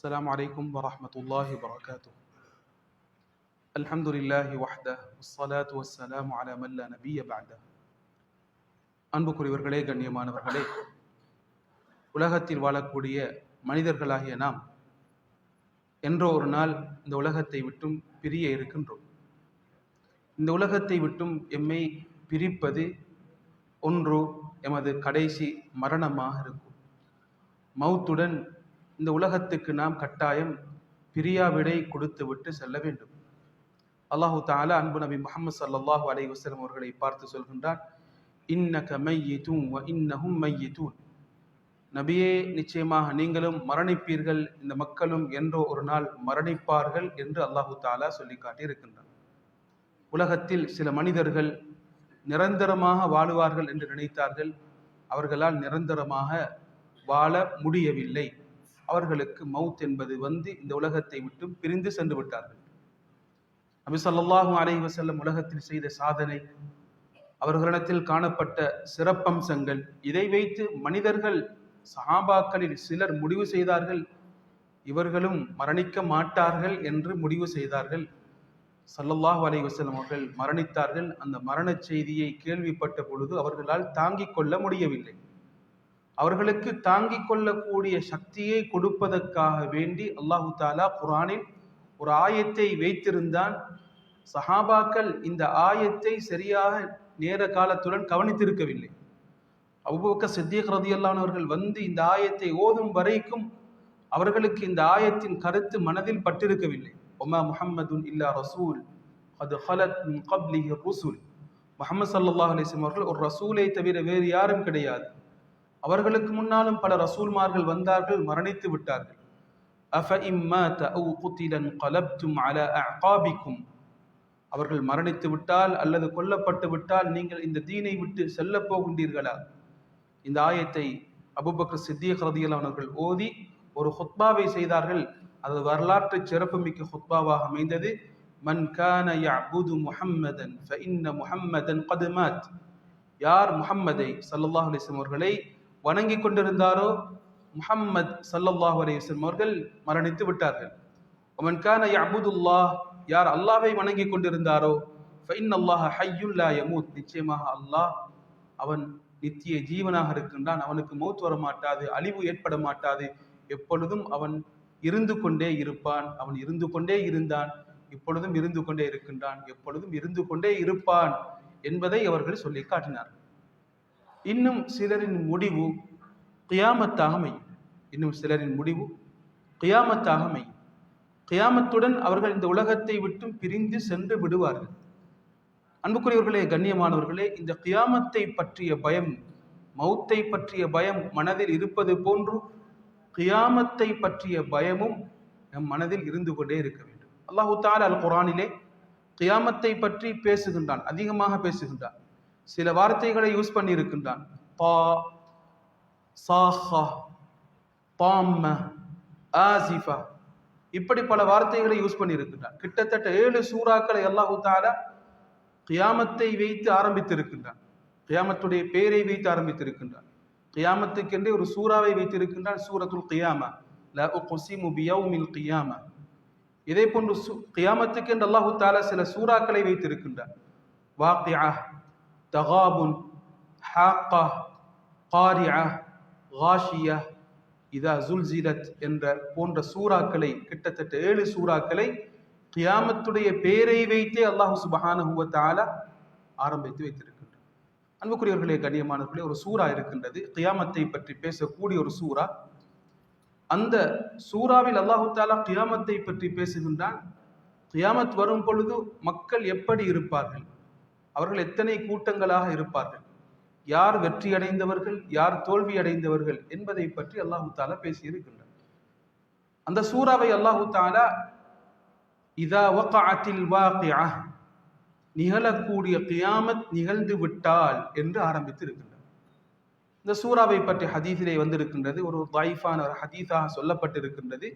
السلام عليكم ورحمة الله وبركاته الحمد لله وحده والصلاة والسلام على من لا نبي بعده அன்புக்குரியவர்களே கண்ணியமானவர்களே உலகத்தில் வாழக்கூடிய மனிதர்களாகிய நாம் என்றோ ஒரு நாள் இந்த உலகத்தை விட்டும் பிரிய இருக்கின்றோம் இந்த உலகத்தை விட்டும் எம்மை பிரிப்பது ஒன்று எமது கடைசி மரணமாக இருக்கும் மௌத்துடன் இந்த உலகத்துக்கு நாம் கட்டாயம் பிரியாவிடை கொடுத்து விட்டு செல்ல வேண்டும். அல்லாஹு தாலா அன்பு நபி முகமது சல்லாஹூ அலை வசலம் அவர்களை பார்த்து சொல்கின்றார் இன்னக மையிதூன் இன்னஹும் மையிதூன். நபியே நிச்சயமாக நீங்களும் மரணிப்பீர்கள் இந்த மக்களும் என்றோ ஒரு நாள் மரணிப்பார்கள் என்று அல்லாஹு தாலா சொல்லி காட்டியிருக்கின்றார் உலகத்தில் சில மனிதர்கள் நிரந்தரமாக வாழுவார்கள் என்று நினைத்தார்கள் அவர்களால் நிரந்தரமாக வாழ முடியவில்லை. அவர்களுக்கு மவுத் என்பது வந்து இந்த உலகத்தை விட்டு பிரிந்து சென்று விட்டார்கள். நபி ஸல்லல்லாஹு அலைஹி வசல்லம் உலகத்தில் செய்த சாதனை அவர்களிடத்தில் காணப்பட்ட சிறப்பம்சங்கள் இதை வைத்து மனிதர்கள் சஹாபாக்களில் சிலர் முடிவு செய்தார்கள் இவர்களும் மரணிக்க மாட்டார்கள் என்று முடிவு செய்தார்கள். சல்லல்லாஹு அலைஹி வஸல்லம் அவர்கள் மரணித்தார்கள். அந்த மரணச் செய்தியை கேள்விப்பட்ட பொழுது அவர்களால் தாங்கிக் கொள்ள முடியவில்லை. அவர்களுக்கு தாங்கிக் கொள்ளக்கூடிய சக்தியை கொடுப்பதற்காக வேண்டி அல்லாஹு தாலா குரானில் ஒரு ஆயத்தை வைத்திருந்தான். சஹாபாக்கள் இந்த ஆயத்தை சரியாக நேர காலத்துடன் கவனித்திருக்கவில்லை. அபுபக்க சித்திக் ரதியல்லானவர்கள் வந்து இந்த ஆயத்தை ஓதும் வரைக்கும் அவர்களுக்கு இந்த ஆயத்தின் கருத்து மனதில் பட்டிருக்கவில்லை. ஒமா முஹம்மதுன் இல்லா ரசூல் அது ஹலத் மின் கப்லிஹி ருசூல். முகமது சல்லாஹ் அலிஸ்லாம் அவர்கள் ஒரு ரசூலை தவிர வேறு யாரும் கிடையாது. அவர்களுக்கு முன்னாலும் பல ரசூல்மார்கள் வந்தார்கள் மரணித்து விட்டார்கள். கலப்தும் அல அவர்கள் மரணித்து விட்டால் அல்லது கொல்லப்பட்டு விட்டால் நீங்கள் இந்த தீனை விட்டு செல்ல போகின்றீர்களா? இந்த ஆயத்தை அபுபக்கர் சித்திய கருதியில் அவர்கள் ஓதி ஒரு ஹுத்பாவை செய்தார்கள். அது வரலாற்று சிறப்புமிக்க ஹுத்பாவாக அமைந்தது. மன் கான யஅபுது முஹம்மதன் ஃபஇன்ன முஹம்மதன் கத் யார் முஹம்மதை சல்லாஹ் அலிஸ்லம் அவர்களை வணங்கி கொண்டிருந்தாரோ? முஹம்மத் சல்லல்லாஹ் அலைஹி அவர்கள் மரணித்து விட்டார்கள். ஒமன் கான யஅபுதுல்லாஹ் யார் அல்லாவை வணங்கி கொண்டிருந்தாரோ? ஃபைன் அல்லாஹ் ஹய்யுல் யமூத் நிச்சயமாக அல்லாஹ் அவன் நித்திய ஜீவனாக இருக்கின்றான். அவனுக்கு மௌத் வர மாட்டாது அழிவு ஏற்பட மாட்டாது. எப்பொழுதும் அவன் இருந்து கொண்டே இருப்பான். அவன் இருந்து கொண்டே இருந்தான். இப்பொழுதும் இருந்து கொண்டே இருக்கின்றான். எப்பொழுதும் இருந்து கொண்டே இருப்பான் என்பதை அவர்கள் சொல்லி காட்டினார் இன்னும் சிலரின் முடிவு கியாமத்தாக அமையும் இன்னும் சிலரின் முடிவு கியாமத்தாக அமையும் கியாமத்துடன் அவர்கள் இந்த உலகத்தை விட்டும் பிரிந்து சென்று விடுவார்கள். அன்புக்குரியவர்களே கண்ணியமானவர்களே இந்த கியாமத்தை பற்றிய பயம் மௌத்தை பற்றிய பயம் மனதில் இருப்பது போன்று கியாமத்தை பற்றிய பயமும் நம் மனதில் இருந்து கொண்டே இருக்க வேண்டும். அல்லாஹு தால் அல் குரானிலே கியாமத்தை பற்றி பேசுகின்றான் அதிகமாக பேசுகின்றான். சில வார்த்தைகளை யூஸ் பண்ணி இருக்கின்றான் பா சாஹா பாம்ம ஆசிஃபா இப்படி பல வார்த்தைகளை யூஸ் பண்ணி இருக்கின்றான் கிட்டத்தட்ட ஏழு சூறாக்களை அல்லாஹு தாலா கியாமத்தை வைத்து ஆரம்பித்திருக்கின்றான். கியாமத்துடைய பெயரை வைத்து ஆரம்பித்திருக்கின்றான். கியாமத்துக்கென்றே ஒரு சூறாவை வைத்திருக்கின்றான் சூரத்துல் கியாமா. ல உக்ஸிமு பியௌமில் கியாமா. இதே போன்று கியாமத்துக்கென்று அல்லாஹு தாலா சில சூறாக்களை வைத்திருக்கின்றான். வாக்கியா தகாபுன் ஹாக்கா காரியா காஷியா இதா ஜுல்ஜிலத் என்ற போன்ற சூறாக்களை கிட்டத்தட்ட ஏழு சூறாக்களை கியாமத்துடைய பெயரை வைத்தே அல்லாஹு சுபஹானஹுவ ஆரம்பித்து வைத்திருக்கின்றார் அன்புக்குரியவர்களே கண்ணியமானவர்களே ஒரு சூறா இருக்கின்றது. கியாமத்தை பற்றி பேசக்கூடிய ஒரு சூறா. அந்த சூறாவில் அல்லாஹு தாலா கியாமத்தை பற்றி பேசுகின்றான். கியாமத் வரும் பொழுது மக்கள் எப்படி இருப்பார்கள்? அவர்கள் எத்தனை கூட்டங்களாக இருப்பார்கள்? யார் வெற்றி அடைந்தவர்கள் யார் தோல்வி அடைந்தவர்கள் என்பதை பற்றி அல்லாஹு தாலா பேசியிருக்கின்றார் அந்த சூறாவை அல்லாஹு தாலா இதா வகாத்தில் வாக்கியா நிகழக்கூடிய கியாமத் நிகழ்ந்து விட்டால் என்று ஆரம்பித்து இருக்கின்றார் இந்த சூறாவை பற்றி ஹதீஸிலே வந்திருக்கின்றது. ஒரு தாய்ஃபான ஒரு ஹதீஸாக சொல்லப்பட்டிருக்கின்றது.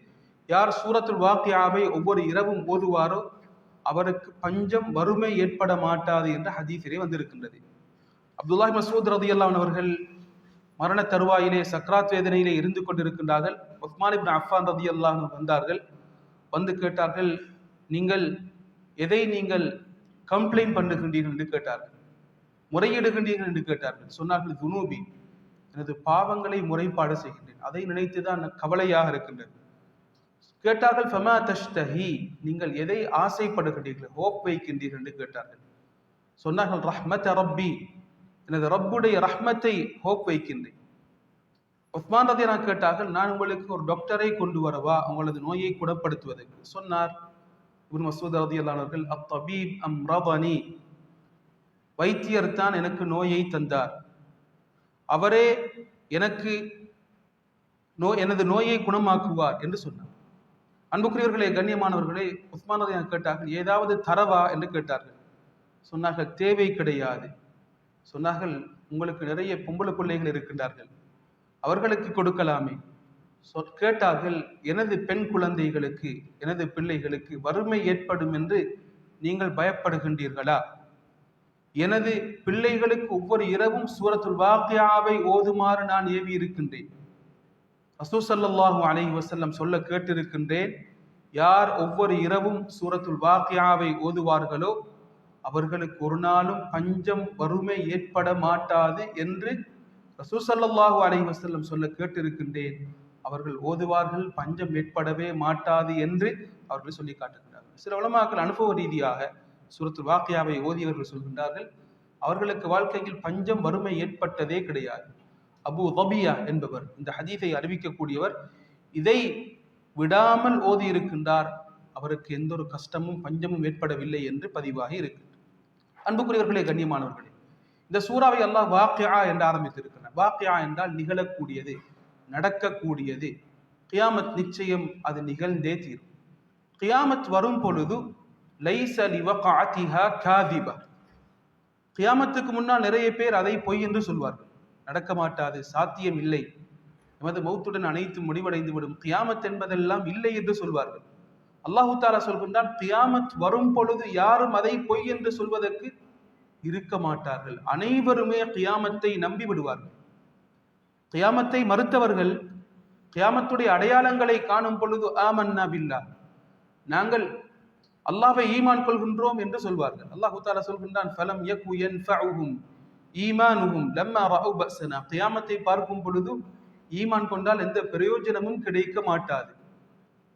யார் சூரத்துல் வாக்கியாவை ஒவ்வொரு இரவும் ஓதுவாரோ அவருக்கு பஞ்சம் வறுமை ஏற்பட மாட்டாது என்ற ஹதீஸிலே வந்திருக்கின்றது. அப்துல்லாஹ் மசூத் ரதி அவர்கள் மரண தருவாயிலே சக்ராத் வேதனையிலே இருந்து கொண்டிருக்கின்றார்கள். உஸ்மான் இப்னு அஃபான் ரதி அல்லாஹ் வந்தார்கள். வந்து கேட்டார்கள் நீங்கள் எதை நீங்கள் கம்ப்ளைண்ட் பண்ணுகின்றீர்கள்? என்று கேட்டார்கள். முறையிடுகின்றீர்கள் என்று கேட்டார்கள். சொன்னார்கள் துனூபி எனது பாவங்களை முறைப்பாடு செய்கின்றேன். அதை நினைத்துதான் கவலையாக இருக்கின்றது. கேட்டார்கள் ஃபமா தஷ்தஹி? நீங்கள் எதை ஆசைப்படுகிறீர்கள்? ஹோப் வைக்கின்றீர்கள் என்று கேட்டார்கள். சொன்னார்கள் ரஹ்மத் ரப்பி எனது ரப்புடைய ரஹ்மத்தை ஹோப் வைக்கின்றேன். உஸ்மான் ரதி நான் கேட்டார்கள் நான் உங்களுக்கு ஒரு டாக்டரை கொண்டு வரவா? உங்களது நோயை குணப்படுத்துவதற்கு? சொன்னார் இப்னு மசூத் ரதி அல்லானவர்கள் அத்தபீப் அம் ரபனி. வைத்தியர் தான் எனக்கு நோயை தந்தார். அவரே எனக்கு நோ எனது நோயை குணமாக்குவார் என்று சொன்னார். அன்புக்குரியவர்களே கண்ணியமானவர்களே உஸ்மான் ரதி கேட்டார்கள் ஏதாவது தரவா என்று கேட்டார்கள். சொன்னார்கள் தேவை கிடையாது. சொன்னார்கள் உங்களுக்கு நிறைய பொம்பளை பிள்ளைகள் இருக்கின்றார்கள். அவர்களுக்கு கொடுக்கலாமே. கேட்டார்கள் எனது பெண் குழந்தைகளுக்கு எனது பிள்ளைகளுக்கு வறுமை ஏற்படும் என்று நீங்கள் பயப்படுகின்றீர்களா? எனது பிள்ளைகளுக்கு ஒவ்வொரு இரவும் சூரத்துல் வாக்கியாவை ஓதுமாறு நான் ஏவி இருக்கின்றேன் ரசூசல்லாஹு அலை வசல்லம் சொல்ல கேட்டிருக்கின்றேன் யார் ஒவ்வொரு இரவும் சூரத்துல் வாக்கியாவை ஓதுவார்களோ அவர்களுக்கு ஒரு நாளும் பஞ்சம் வறுமை ஏற்பட மாட்டாது என்று ரசூசல்லாஹு அலை வசல்லம் சொல்ல கேட்டிருக்கின்றேன். அவர்கள் ஓதுவார்கள் பஞ்சம் ஏற்படவே மாட்டாது என்று அவர்கள் சொல்லி காட்டுகின்றார்கள். சில உலமாக்கள் அனுபவ ரீதியாக சூரத்துல் வாக்கியாவை ஓதியவர்கள் சொல்கின்றார்கள் அவர்களுக்கு வாழ்க்கையில் பஞ்சம் வறுமை ஏற்பட்டதே கிடையாது. அபு தபியா என்பவர். இந்த ஹதீஃபை அறிவிக்கக்கூடியவர். இதை விடாமல் ஓதி இருக்கின்றார் அவருக்கு எந்த ஒரு கஷ்டமும் பஞ்சமும் ஏற்படவில்லை என்று பதிவாகி இருக்கின்றது. அன்புக்குரியவர்களே கண்ணியமானவர்களே இந்த சூறாவை அல்லாஹ் வாக்கியா என்று ஆரம்பித்திருக்கிறார் வாக்கியா என்றால் நிகழக்கூடியது நடக்கக்கூடியது. கியாமத் நிச்சயம் அது நிகழ்ந்தே தீரும். கியாமத் வரும் பொழுது லைச லிவகாத்திஹா காதிபா. கியாமத்துக்கு முன்னால் நிறைய பேர் அதை பொய் என்று சொல்வார்கள். நடக்க மாட்டாது சாத்தியம் இல்லை. எமது மௌத்துடன் அனைத்து முடிவடைந்து விடும். கியாமத் என்பதெல்லாம் இல்லை என்று சொல்வார்கள். அல்லாஹு தாலா சொல்கின்றான் கியாமத் வரும் பொழுது யாரும் அதை பொய் என்று சொல்வதற்கு இருக்க மாட்டார்கள் அனைவருமே கியாமத்தை நம்பி விடுவார்கள். கியாமத்தை மறுத்தவர்கள் கியாமத்துடைய அடையாளங்களை காணும் பொழுது ஆமன்னா பில்லா. நாங்கள் அல்லாஹை ஈமான் கொள்கின்றோம் என்று சொல்வார்கள். அல்லாஹு தாலா சொல்கின்றான் ஈமானுகும் லம்மா ரஹு பசனா கியாமத்தை பார்க்கும் பொழுது ஈமான் கொண்டால் எந்த பிரயோஜனமும் கிடைக்க மாட்டாது.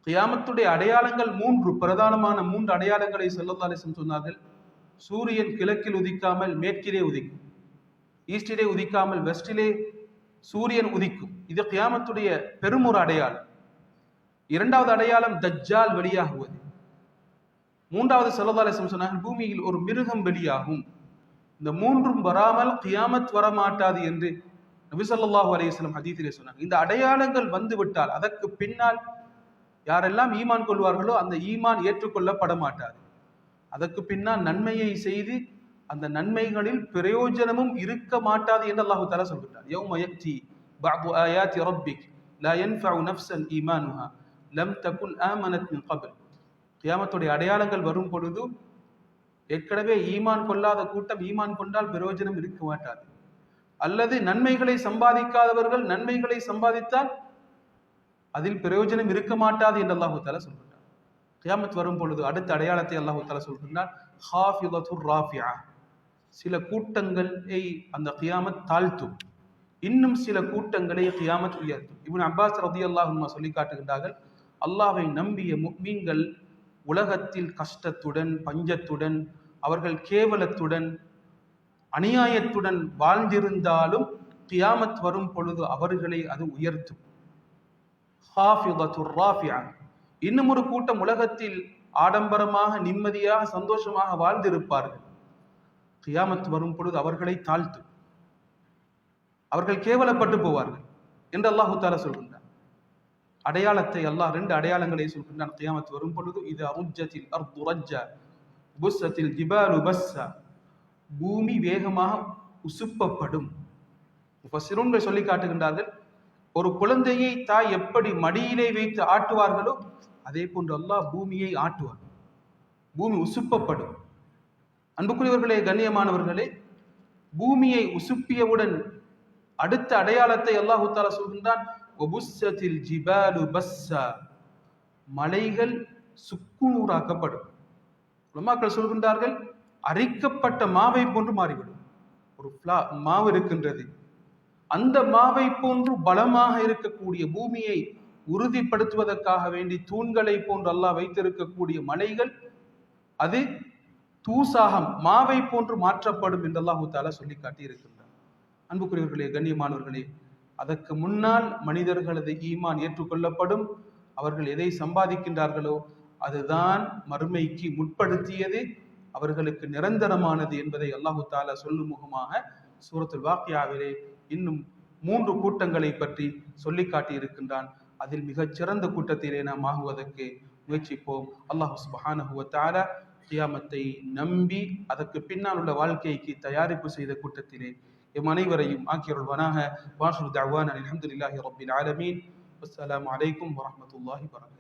கியாமத்துடைய அடையாளங்கள் மூன்று பிரதானமான மூன்று அடையாளங்களை ஸல்லல்லாஹு சொன்னார்கள். சூரியன் கிழக்கில் உதிக்காமல் மேற்கிலே உதிக்கும். ஈஸ்டிலே உதிக்காமல் வெஸ்டிலே சூரியன் உதிக்கும். இது கியாமத்துடைய பெருமொரு அடையாளம். இரண்டாவது அடையாளம் தஜ்ஜால் வெளியாகுவது. மூன்றாவது செல்லதாலேசம் சொன்னார்கள் பூமியில் ஒரு மிருகம் வெளியாகும். இந்த மூன்றும் வராமல் கியாமத் வரமாட்டாது என்று நபி ஸல்லல்லாஹு அலைஹி சொன்னாங்க. இந்த அடையாளங்கள் வந்து விட்டால் அதற்கு பின்னால் யாரெல்லாம் ஈமான் கொள்வார்களோ அந்த ஈமான் ஏற்றுக்கொள்ளப்பட மாட்டாது அதற்கு பின்னால் நன்மையை செய்து அந்த நன்மைகளில் பிரயோஜனமும் இருக்க மாட்டாது என்று அல்லாஹு தஆலா சொல்கிறார் யௌம யக்தி பஅது ஆயாத்தி ரப்பிக் லா யன்ஃபஉ நஃப்சன் ஈமானுஹா. லம் தகுன் ஆமனத் மின் கப்ல். கியாமத்துடைய அடையாளங்கள் வரும் பொழுது ஏற்கனவே ஈமான் கொள்ளாத கூட்டம் ஈமான் கொண்டால் பிரயோஜனம் இருக்க மாட்டாது. அல்லது நன்மைகளை சம்பாதிக்காதவர்கள் நன்மைகளை சம்பாதித்தால் அதில் பிரயோஜனம் இருக்க மாட்டாது என்று அல்லாஹு தாலா சொல்கிறார் கியாமத் வரும் பொழுது அடுத்த அடையாளத்தை அல்லாஹு தாலா சொல்கின்றார் சில கூட்டங்களை அந்த கியாமத் தாழ்த்தும். இன்னும் சில கூட்டங்களை கியாமத் உயர்த்தும். இவன் அப்பாஸ் ரதி அல்லாஹுமா சொல்லி காட்டுகின்றார்கள் அல்லாஹை நம்பிய முக்மீன்கள் உலகத்தில் கஷ்டத்துடன் பஞ்சத்துடன் அவர்கள் கேவலத்துடன் அநியாயத்துடன் வாழ்ந்திருந்தாலும் கியாமத் வரும் பொழுது அவர்களை அது உயர்த்தும். இன்னும் ஒரு கூட்டம் உலகத்தில் ஆடம்பரமாக நிம்மதியாக சந்தோஷமாக வாழ்ந்திருப்பார்கள். கியாமத் வரும் பொழுது அவர்களை தாழ்த்தும். அவர்கள் கேவலப்பட்டு போவார்கள் என்று அல்லாஹு தால சொல்கின்றார் அடையாளத்தை அல்லாஹ் ரெண்டு அடையாளங்களை சொல்கின்றான். கியாமத் வரும் பொழுது இது அருஜத்தில் அர் புஸ்ஸத்தில் ஜிபாலு பஸ்ஸா? பூமி வேகமாக உசுப்பப்படும். முஃபஸ்ஸிரூன்கள் சொல்லி காட்டுகின்றார்கள் ஒரு குழந்தையை தாய் எப்படி மடியிலே வைத்து ஆட்டுவார்களோ அதே போன்று அல்லாஹ் பூமியை ஆட்டுவார் பூமி உசுப்பப்படும். அன்புக்குரியவர்களே கண்ணியமானவர்களே பூமியை உசுப்பியவுடன் அடுத்த அடையாளத்தை அல்லாஹு தாலா சொல்கின்றான் மலைகள் சுக்குநூறாக்கப்படும். உலமாக்கள் சொல்கின்றார்கள் அரைக்கப்பட்ட மாவை போன்று மாறிவிடும். ஒரு ஃப்ளா மாவு இருக்கின்றது. அந்த மாவை போன்று பலமாக இருக்கக்கூடிய பூமியை உறுதிப்படுத்துவதற்காக வேண்டி தூண்களை போன்று அல்லாஹ் வைத்திருக்கக்கூடிய மலைகள் அது தூசாகம் மாவை போன்று மாற்றப்படும் என்று அல்லாஹு தாலா சொல்லி காட்டியிருக்கின்றார் அன்புக்குரியவர்களே கண்ணியமானவர்களே அதற்கு முன்னால் மனிதர்களது ஈமான் ஏற்றுக்கொள்ளப்படும். அவர்கள் எதை சம்பாதிக்கின்றார்களோ அதுதான் மறுமைக்கு முற்படுத்தியது அவர்களுக்கு நிரந்தரமானது என்பதை அல்லாஹு தாலா சொல்லும் முகமாக சூரத்துல் வாக்கியாவிலே இன்னும் மூன்று கூட்டங்களை பற்றி சொல்லி காட்டியிருக்கின்றான். அதில் மிகச் சிறந்த கூட்டத்திலே நாம் ஆகுவதற்கு முயற்சிப்போம். அல்லாஹு சுபஹானஹுவ தாலா கியாமத்தை நம்பி அதற்கு பின்னால் உள்ள வாழ்க்கைக்கு தயாரிப்பு செய்த கூட்டத்திலே எம் அனைவரையும் ஆக்கியருள்வனாக. வாசுர் தவான் அலமதுல்லாஹி ரபில் ஆலமீன். அஸ்லாம் அலைக்கும் வரமத்துல்லாஹி வரகாத்